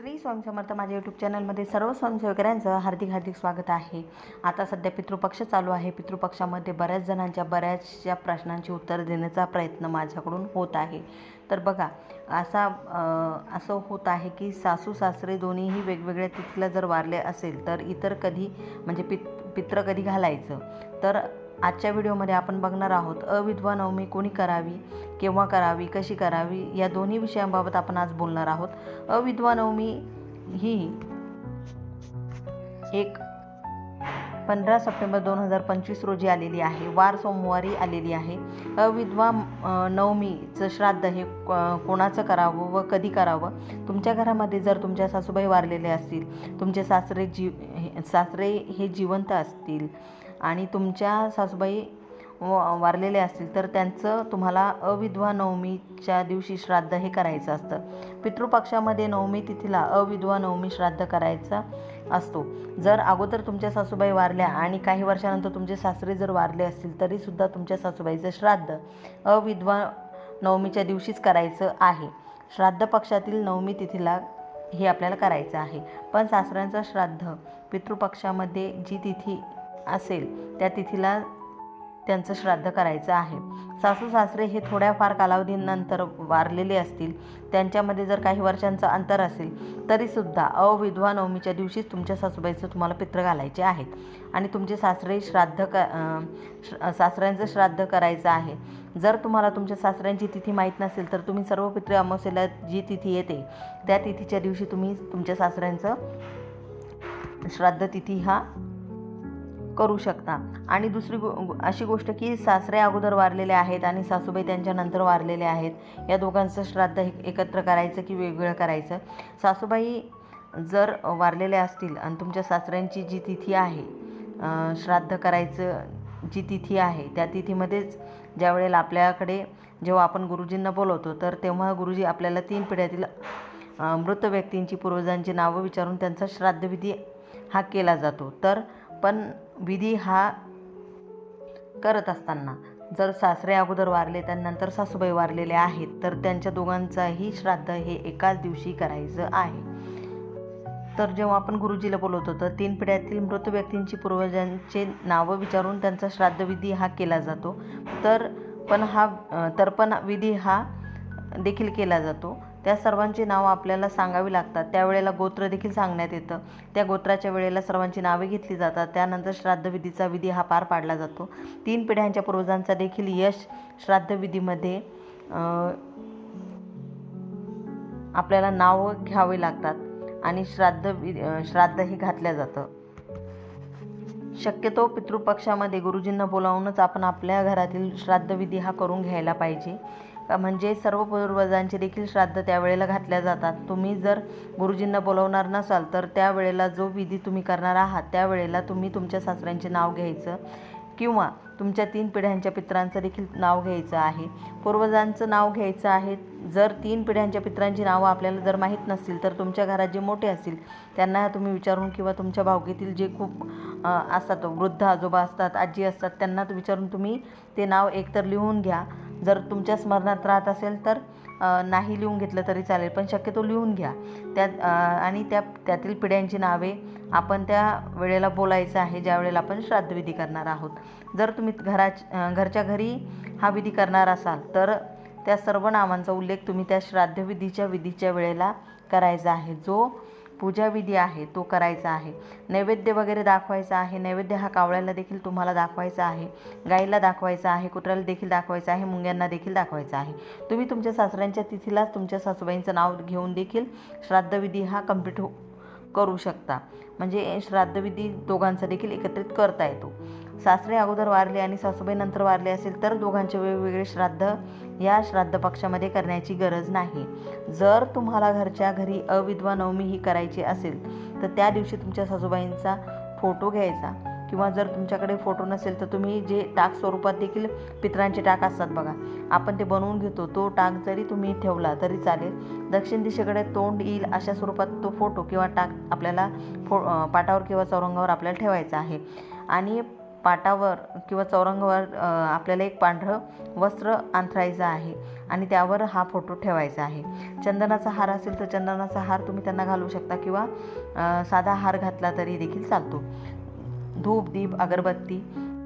श्री स्वामी समर्थ माझ्या यूट्यूब चॅनलमध्ये सर्व स्वयंसेवकऱ्यांचं हार्दिक हार्दिक स्वागत आहे. आता सध्या पितृपक्ष चालू आहे. पितृपक्षामध्ये बऱ्याच जणांच्या बऱ्याचशा प्रश्नांची उत्तर देण्याचा प्रयत्न माझ्याकडून होत आहे. तर बघा असा असं होत आहे की सासू सासरे दोन्हीही वेगवेगळ्या तिथीला जर वारले असेल तर इतर कधी म्हणजे पित पित्र कधी घालायचं? तर आजच्या व्हिडिओमध्ये आपण बघणार आहोत अविधवा नवमी कोणी करावी केव्हा करावी कशी करावी या दोन्ही विषयांबाबत आपण आज बोलणार आहोत. अविधवा नवमी ही एक पंधरा सप्टेंबर दोन हजार पंचवीस रोजी आलेली आहे वार सोमवारी आलेली आहे. अविधवा नवमीचं श्राद्ध हे कोणाचं करावं व कधी करावं? तुमच्या घरामध्ये जर तुमच्या सासूबाई वारलेले असतील तुमचे सासरे जी हे- सासरे हे जिवंत असतील आणि तुमच्या सासूबाई व- वारलेले असतील तर त्यांचं तुम्हाला अविधवा नवमीच्या दिवशी श्राद्ध हे करायचं असतं. पितृपक्षामध्ये नवमी तिथीला अविधवा नवमी श्राद्ध करायचा असतो. जर अगोदर तुमच्या सासूबाई वारल्या आणि काही वर्षानंतर तुमचे सासरे जर वारले असतील तरीसुद्धा तुमच्या सासूबाईचं श्राद्ध अविधवा नवमीच्या दिवशीच करायचं आहे. श्राद्ध पक्षातील नवमी तिथीला हे आपल्याला करायचं आहे. पण सासऱ्यांचं श्राद्ध पितृपक्षामध्ये जी तिथी असेल त्या तिथीला त्यांचं श्राद्ध करायचं आहे. सासू सासरे हे थोड्याफार कालावधीनंतर वारलेले असतील. त्यांच्यामध्ये जर काही वर्षांचं अंतर असेल तरीसुद्धा अविधवा नवमीच्या दिवशीच तुमच्या सासूबाईचं तुम्हाला पित्र घालायचे आहेत. आणि तुमचे सासरे श्राद्ध क सासऱ्यांचं श्राद्ध करायचं आहे. जर तुम्हाला तुमच्या सासऱ्यांची तिथी माहीत नसेल तर तुम्ही सर्व पित्र अमावस्येला जी तिथी येते त्या तिथीच्या दिवशी तुम्ही तुमच्या सासऱ्यांचं श्राद्ध तिथी हा करू शकता. आणि दुसरी गो अशी गोष्ट की सासरे अगोदर वारलेले आहेत आणि सासूबाई त्यांच्यानंतर वारलेले आहेत. या दोघांचं श्राद्ध एकत्र करायचं की वेगवेगळं करायचं? सासूबाई जर वारलेले असतील आणि तुमच्या सासऱ्यांची जी तिथी आहे श्राद्ध करायचं जी तिथी आहे त्या तिथीमध्येच ज्या वेळेला आपल्याकडे जेव्हा आपण गुरुजींना बोलवतो तर तेव्हा गुरुजी आपल्याला तीन पिढ्यातील मृत व्यक्तींची पूर्वजांची नावं विचारून त्यांचा श्राद्धविधी हा केला जातो. तर पण विधी हा करत असताना जर सासरे अगोदर वारले त्यानंतर सासूबाई वारलेले आहेत तर त्यांच्या दोघांचाही श्राद्ध हे एकाच दिवशी करायचं आहे. तर जेव्हा आपण गुरुजीला बोलवतो तर तीन पिढ्यातील मृत व्यक्तींची पूर्वजांचे नावं विचारून त्यांचा श्राद्धविधी हा केला जातो. तर पण हा तर्पण विधी हा देखील केला जातो. त्या सर्वांची नावं आपल्याला सांगावी लागतात. त्यावेळेला गोत्र देखील सांगण्यात येतं. त्या गोत्राच्या वेळेला सर्वांची नावे घेतली जातात. त्यानंतर श्राद्धविधीचा विधी हा पार पाडला जातो. तीन पिढ्यांच्या पूर्वजांचा देखील यश श्राद्धविधीमध्ये आपल्याला नावं घ्यावे लागतात आणि श्राद्ध श्राद्धही घातल्या जातं. शक्यतो पितृपक्षामध्ये गुरुजींना बोलावूनच आपण आपल्या घरातील श्राद्धविधी हा करून घ्यायला पाहिजे. म्हणजे सर्व पूर्वजांचे देखील श्राद्ध त्यावेळेला घातल्या जातात. तुम्ही जर गुरुजींना बोलवणार नसाल तर त्यावेळेला जो विधी तुम्ही करणार आहात त्यावेळेला तुम्ही तुमच्या सासऱ्यांचे नाव घ्यायचं किंवा तुमच्या तीन पिढ्यांच्या पित्रांचं देखील नाव घ्यायचं आहे. पूर्वजांचं नाव घ्यायचं आहे. जर तीन पिढ्यांच्या पित्रांची नावं आपल्याला जर माहीत नसतील तर तुमच्या घरात जे मोठे असतील त्यांना तुम्ही विचारून किंवा तुमच्या भावकीतील जे खूप असतात वृद्ध आजोबा असतात आजी असतात त्यांना विचारून तुम्ही ते नाव एकतर लिहून घ्या. जर तुमच्या स्मरणात राहत असेल तर नाही लिहून घेतलं तरी चालेल पण शक्यतो लिहून घ्या. त्यात आणि त्या त्यातील पिढ्यांची नावे आपण त्या वेळेला बोलायचं आहे ज्या वेळेला आपण श्राद्धविधी करणार आहोत. जर तुम्ही घरा घरच्या घरी हा विधी करणार असाल तर त्या सर्व नावांचा उल्लेख तुम्ही त्या श्राद्धविधीच्या विधीच्या वेळेला करायचा आहे जो पूजाविधी आहे तो करायचा आहे. नैवेद्य वगैरे दाखवायचा आहे नैवेद्य हा कावळ्याला देखील तुम्हाला दाखवायचा आहे गाईला दाखवायचा आहे कुत्र्याला देखील दाखवायचा आहे मुंग्यांना देखील दाखवायचा आहे. तुम्ही तुमच्या सासऱ्यांच्या तिथीलाच तुमच्या सासूबाईंचं नाव घेऊन देखील श्राद्धविधी हा कंप्लीट हो करू शकता. म्हणजे श्राद्धविधी दोघांचा देखील एकत्रित करता येतो. सासरे अगोदर वारले आणि सासूबाई नंतर वारले असेल तर दोघांचे वेगवेगळे श्राद्ध या श्राद्ध पक्षामध्ये करण्याची गरज नाही. जर तुम्हाला घरच्या घरी अविधवा नवमी ही करायची असेल तर त्या दिवशी तुमच्या सासूबाईंचा फोटो घ्यायचा. किंवा जर तुमच्याकडे फोटो नसेल तर तुम्ही जे टाक स्वरूपात देखील पित्रांचे टाक असतात बघा. आपण ते बनवून घेतो. तो टाक जरी तुम्ही ठेवला तरी चालेल. दक्षिण दिशेकडे तोंड येईल अशा स्वरूपात तो फोटो किंवा टाक आपल्याला फो पाटावर किंवा चौरंगावर आपल्याला ठेवायचा आहे. आणि पाटावर किंवा चौरंगावर आपल्याला एक पांढरं वस्त्र अंथरायचं आहे आणि त्यावर हा फोटो ठेवायचा आहे. चंदनाचा हार असेल तर चंदनाचा हार तुम्ही त्यांना घालू शकता किंवा साधा हार घातला तरी देखील चालतो. धूप दीप अगरबत्ती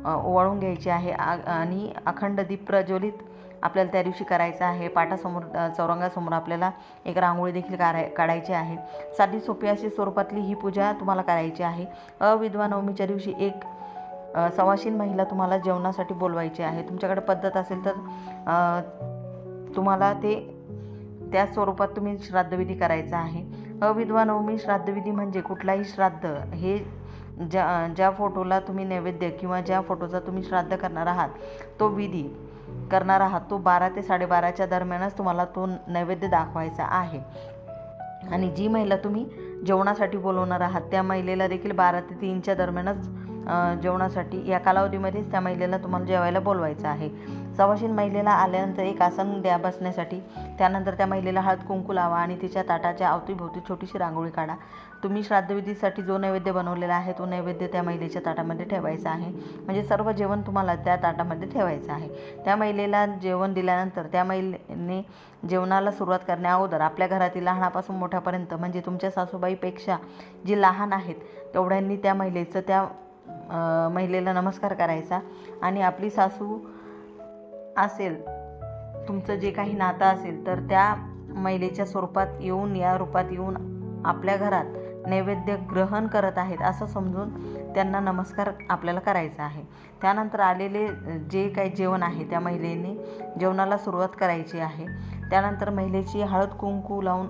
ओवाळून घ्यायची आहे आ आणि अखंड दीप प्रज्वलित आपल्याला त्या दिवशी करायचं आहे. पाटासमोर चौरंगासमोर आपल्याला एक रांगोळी देखील काढाय काढायची आहे. साधी सोपी अशी स्वरूपातली ही पूजा तुम्हाला करायची आहे. अविधवा नवमीच्या दिवशी एक सवाशीन महिला तुम्हाला जेवणासाठी बोलवायची आहे. तुमच्याकडे पद्धत असेल तर तुम्हाला ते त्या स्वरूपात तुम्ही श्राद्धविधी करायचा आहे. अविधवा नवमी श्राद्धविधी म्हणजे कुठलाही श्राद्ध हे ज्या ज्या फोटोला तुम्ही नैवेद्य किंवा ज्या फोटोचा तुम्ही श्राद्ध करणार आहात तो विधी करणार आहात तो बारा ते साडेबाराच्या दरम्यानच तुम्हाला तो नैवेद्य दाखवायचा आहे. आणि जी महिला तुम्ही जेवणासाठी बोलवणार आहात त्या महिलेला देखील बारा ते तीनच्या दरम्यानच जेवणासाठी. या कालावधीमध्येच त्या महिलेला तुम्हाला जेवायला बोलवायचं आहे. सवाशीन महिलेला आल्यानंतर एक आसन द्या बसण्यासाठी. त्यानंतर त्या महिलेला हळद कुंकू लावा आणि तिच्या ताटाच्या अवतीभोवती छोटीशी रांगोळी काढा. तुम्ही श्राद्धविधीसाठी जो नैवेद्य बनवलेला आहे तो नैवेद्य त्या महिलेच्या ताटामध्ये ठेवायचा आहे. म्हणजे सर्व जेवण तुम्हाला त्या ताटामध्ये ठेवायचं आहे. त्या महिलेला जेवण दिल्यानंतर त्या महिलेने जेवणाला सुरुवात करण्या अगोदर आपल्या घरातील लहानापासून मोठ्यापर्यंत म्हणजे तुमच्या सासूबाईपेक्षा जी लहान आहेत तेवढ्यांनी त्या महिलेचं त्या महिलेला नमस्कार करायचा. आणि आपली सासू असेल तुमचं जे काही नातं असेल तर त्या महिलेच्या स्वरूपात येऊन या रूपात येऊन आपल्या घरात नैवेद्य ग्रहण करत आहेत असं समजून त्यांना नमस्कार आपल्याला करायचा आहे. त्यानंतर आलेले जे काही जेवण आहे त्या महिलेने जेवणाला सुरुवात करायची आहे. त्यानंतर महिलेची हळद कुंकू लावून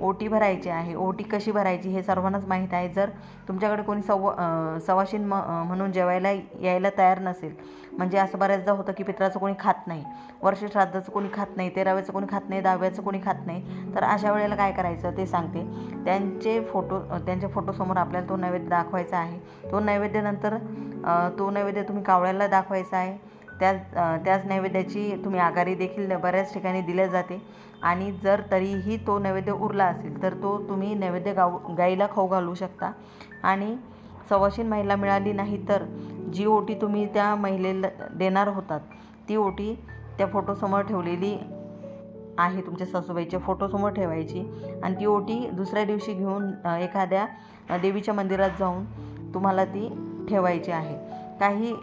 ओटी भरायची आहे ओटी कशी भरायची हे सर्वांनाच माहीत आहे. जर तुमच्याकडे कोणी सव सवाशीन म म्हणून जेवायला यायला तयार नसेल म्हणजे असं बऱ्याचदा होतं की पित्राचं कोणी खात नाही वर्ष श्राद्धाचं कोणी खात नाही तेराव्याचं कोणी खात नाही दहाव्याचं कोणी खात नाही तर अशा वेळेला काय करायचं ते सांगते. त्यांचे फोटो त्यांच्या फोटोसमोर आपल्याला तो नैवेद्य दाखवायचा आहे. तो नैवेद्यानंतर तो नैवेद्य तुम्ही कावळ्याला दाखवायचा आहे. त्या त्याच नैवेद्याची तुम्ही आघारी देखील बऱ्याच ठिकाणी दिल्या जाते. आणि जर तरीही तो नैवेद्य उरला असेल तर तो तुम्ही नैवेद्य गाव गाईला खाऊ घालू शकता. आणि सवाशीन महिला मिळाली नाही तर जी ओटी तुम्ही त्या महिलेला देणार होतात ती ओटी त्या फोटोसमोर ठेवलेली आहे तुमच्या सासूबाईच्या फोटोसमोर ठेवायची. आणि ती ओटी दुसऱ्या दिवशी घेऊन एखाद्या देवीच्या मंदिरात जाऊन तुम्हाला ती ठेवायची आहे. काही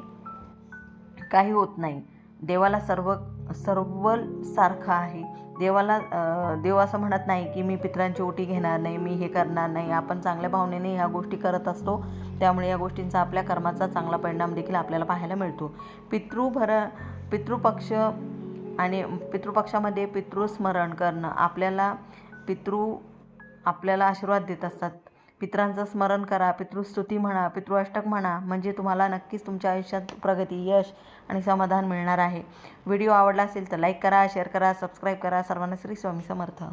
काही होत नाही. देवाला सर्व सर्व सारखं आहे. देवाला देव असं म्हणत नाही की मी पितरांची ओटी घेणार नाही मी हे करणार नाही. आपण चांगल्या भावनेने ह्या गोष्टी करत असतो. त्यामुळे या गोष्टींचा आपल्या कर्माचा चांगला परिणाम देखील आपल्याला पाहायला मिळतो. पितृभर पितृपक्ष आणि पितृपक्षामध्ये पितृस्मरण करणं आपल्याला पितृ आपल्याला आशीर्वाद देत असतात. पितरांचं स्मरण करा पितृस्तुती म्हणा पितृअष्टक म्हणा म्हणजे तुम्हाला नक्कीच तुमच्या आयुष्यात प्रगती यश आणि समाधान मिळणार आहे. व्हिडिओ आवडला असेल तर लाईक करा शेअर करा सबस्क्राईब करा. सर्वांना श्री स्वामी समर्थ.